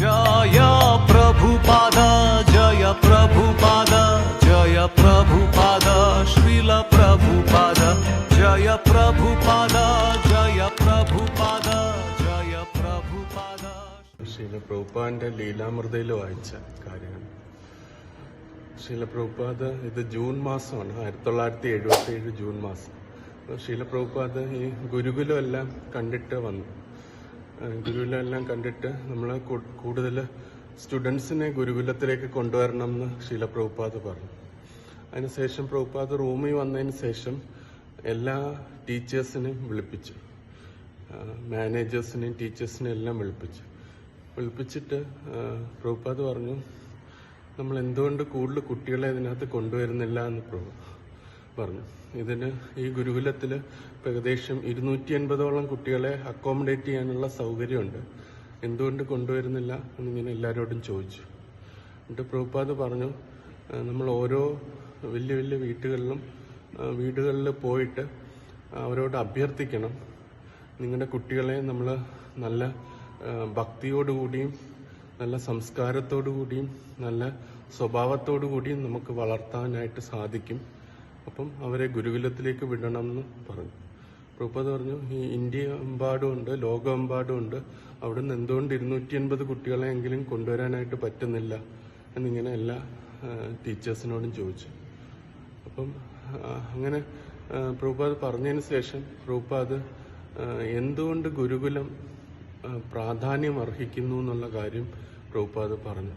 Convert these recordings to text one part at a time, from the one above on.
ജയ പ്രഭുപാദ ജയ പ്രഭുപാദ ജയ പ്രഭുപാദ പ്രഭുപാദ ജയ പ്രഭുപാദ ജയ പ്രഭുപാദ ജയ പ്രഭുപാദ ലീലാമൃതയിൽ വായിച്ച കാര്യങ്ങൾ. ശീലപ്രഭുപാദ ഇത് ജൂൺ മാസമാണ്. ആയിരത്തി തൊള്ളായിരത്തി എഴുപത്തി ഏഴ് ജൂൺ മാസം. ശീലപ്രഭുപാദ ഈ ഗുരുകുലം എല്ലാം കണ്ടിട്ട് വന്നു. എല്ലാം കണ്ടിട്ട് നമ്മൾ കൂടുതൽ സ്റ്റുഡൻസിനെ ഗുരുകുലത്തിലേക്ക് കൊണ്ടുവരണം എന്ന് ശീല പ്രഭുപാദ് പറഞ്ഞു അതിനുശേഷം പ്രഭുപാദ് റൂമിൽ വന്നതിന് ശേഷം എല്ലാ ടീച്ചേഴ്സിനെയും വിളിപ്പിച്ചു. മാനേജേഴ്സിനെയും ടീച്ചേഴ്സിനെയും എല്ലാം വിളിപ്പിച്ചു. വിളിപ്പിച്ചിട്ട് പ്രഭുപാദ് പറഞ്ഞു നമ്മൾ എന്തുകൊണ്ട് കൂടുതൽ കുട്ടികളെ ഇതിനകത്ത് കൊണ്ടുവരുന്നില്ല? എന്ന് പ്രഭു പറഞ്ഞു. ഇതിന് ഈ ഗുരുകുലത്തിൽ ഏകദേശം ഇരുന്നൂറ്റി എൺപതോളം കുട്ടികളെ അക്കോമഡേറ്റ് ചെയ്യാനുള്ള സൗകര്യമുണ്ട്. എന്തുകൊണ്ട് കൊണ്ടുവരുന്നില്ല എന്നിങ്ങനെ എല്ലാവരോടും ചോദിച്ചു. എന്നിട്ട് പ്രഭുപാദ് പറഞ്ഞു നമ്മൾ ഓരോ വലിയ വലിയ വീട്ടുകളിലും വീടുകളിൽ പോയിട്ട് അവരോട് അഭ്യർത്ഥിക്കണം. നിങ്ങളുടെ കുട്ടികളെ നമ്മൾ നല്ല ഭക്തിയോടുകൂടിയും നല്ല സംസ്കാരത്തോടു കൂടിയും നല്ല സ്വഭാവത്തോടു കൂടിയും നമുക്ക് വളർത്താനായിട്ട് സാധിക്കും. അപ്പം അവരെ ഗുരുകുലത്തിലേക്ക് വിടണം എന്ന് പറഞ്ഞു. പ്രഭുപത് പറഞ്ഞു ഈ ഇന്ത്യ എമ്പാടും ഉണ്ട് ലോകമെമ്പാടും ഉണ്ട്. അവിടുന്ന് എന്തുകൊണ്ട് ഇരുന്നൂറ്റി എൺപത് കുട്ടികളെങ്കിലും കൊണ്ടുവരാനായിട്ട് പറ്റുന്നില്ല എന്നിങ്ങനെ എല്ലാ ടീച്ചേഴ്സിനോടും ചോദിച്ചു. അപ്പം അങ്ങനെ പ്രഭുപാദ് പറഞ്ഞതിന് ശേഷം പ്രഭുപാദ് എന്തുകൊണ്ട് ഗുരുകുലം പ്രാധാന്യം അർഹിക്കുന്നു എന്നുള്ള കാര്യം പ്രഭുപാദ് പറഞ്ഞു.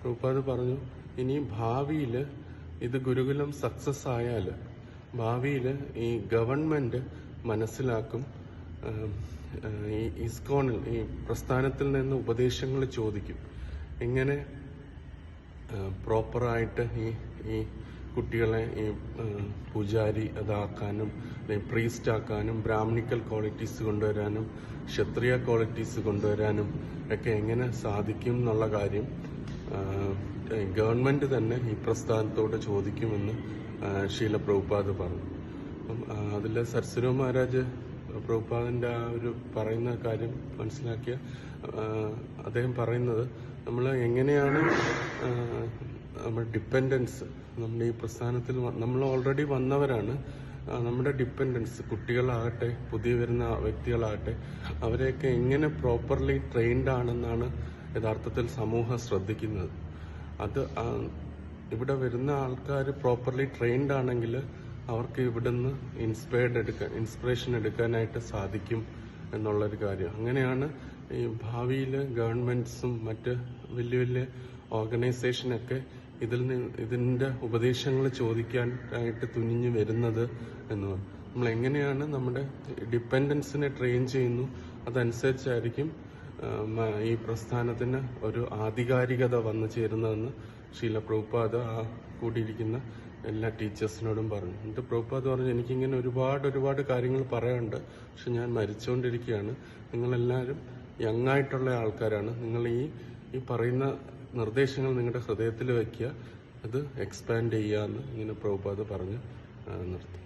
പ്രഭുപാദ് പറഞ്ഞു ഇനി ഭാവിയിൽ ഇത് ഗുരുകുലം സക്സസ് ആയാൽ ഭാവിയിൽ ഈ ഗവൺമെന്റ് മനസ്സിലാക്കും ഈ ഇസ്കോണിൽ ഈ പ്രസ്ഥാനത്തിൽ നിന്ന് ഉപദേശങ്ങൾ ചോദിക്കും. എങ്ങനെ പ്രോപ്പറായിട്ട് ഈ ഈ കുട്ടികളെ ഈ പൂജാരി അതാക്കാനും പ്രീസ്റ്റ് ആക്കാനും ബ്രാഹ്മണിക്കൽ ക്വാളിറ്റീസ് കൊണ്ടുവരാനും ക്ഷത്രിയ ക്വാളിറ്റീസ് കൊണ്ടുവരാനും ഒക്കെ എങ്ങനെ സാധിക്കും എന്നുള്ള കാര്യം ഗവൺമെന്റ് തന്നെ ഈ പ്രസ്ഥാനത്തോട് ചോദിക്കുമെന്ന് ഷീല പ്രഭുപാദ് പറഞ്ഞു. അപ്പം അതിൽ സരസ്വരോ മഹാരാജ് പ്രഭുപാദിന്റെ ആ ഒരു പറയുന്ന കാര്യം മനസ്സിലാക്കിയ അദ്ദേഹം പറയുന്നത് നമ്മൾ എങ്ങനെയാണ് നമ്മുടെ ഡിപ്പെൻഡൻസ് നമ്മുടെ ഈ പ്രസ്ഥാനത്തിൽ നമ്മൾ ഓൾറെഡി വന്നവരാണ്. നമ്മുടെ ഡിപ്പെൻഡൻസ് കുട്ടികളാകട്ടെ പുതിയ വരുന്ന വ്യക്തികളാകട്ടെ അവരെയൊക്കെ എങ്ങനെ പ്രോപ്പർലി ട്രെയിൻഡ് ആണെന്നാണ് യഥാർത്ഥത്തിൽ സമൂഹം ശ്രദ്ധിക്കുന്നത്. അത് ഇവിടെ വരുന്ന ആൾക്കാർ പ്രോപ്പർലി ട്രെയിൻഡ് ആണെങ്കിൽ അവർക്ക് ഇവിടുന്ന് ഇൻസ്പയർഡ് എടുക്കാൻ ഇൻസ്പിറേഷൻ എടുക്കാനായിട്ട് സാധിക്കും എന്നുള്ളൊരു കാര്യം. അങ്ങനെയാണ് ഈ ഭാവിയിൽ ഗവൺമെന്റ്സും മറ്റ് വലിയ വലിയ ഓർഗനൈസേഷനൊക്കെ ഇതിൽ നിന്ന് ഇതിന്റെ ഉപദേശങ്ങൾ ചോദിക്കാനായിട്ട് തുനിഞ്ഞു വരുന്നത് എന്ന് നമ്മൾ എങ്ങനെയാണ് നമ്മുടെ ഡിപ്പെൻഡൻസിനെ ട്രെയിൻ ചെയ്യുന്നു? അതനുസരിച്ചായിരിക്കും ഈ പ്രസ്ഥാനത്തിന് ഒരു ആധികാരികത വന്നു ചേരുന്നതെന്ന് ശീല പ്രഭുപാദ ആ കൂടിയിരിക്കുന്ന എല്ലാ ടീച്ചേഴ്സിനോടും പറഞ്ഞു. എന്നിട്ട് പ്രഭുപാദ് പറഞ്ഞു എനിക്കിങ്ങനെ ഒരുപാട് ഒരുപാട് കാര്യങ്ങൾ പറയാനുണ്ട്. പക്ഷെ ഞാൻ മരിച്ചുകൊണ്ടിരിക്കുകയാണ് നിങ്ങളെല്ലാവരും യങ് ആയിട്ടുള്ള ആൾക്കാരാണ്. നിങ്ങൾ ഈ ഈ പറയുന്ന നിർദ്ദേശങ്ങൾ നിങ്ങളുടെ ഹൃദയത്തിൽ വയ്ക്കുക അത് എക്സ്പാൻഡ് ചെയ്യുക എന്ന് ഇങ്ങനെ പ്രഭുപാദ് പറഞ്ഞ് നിർത്തി.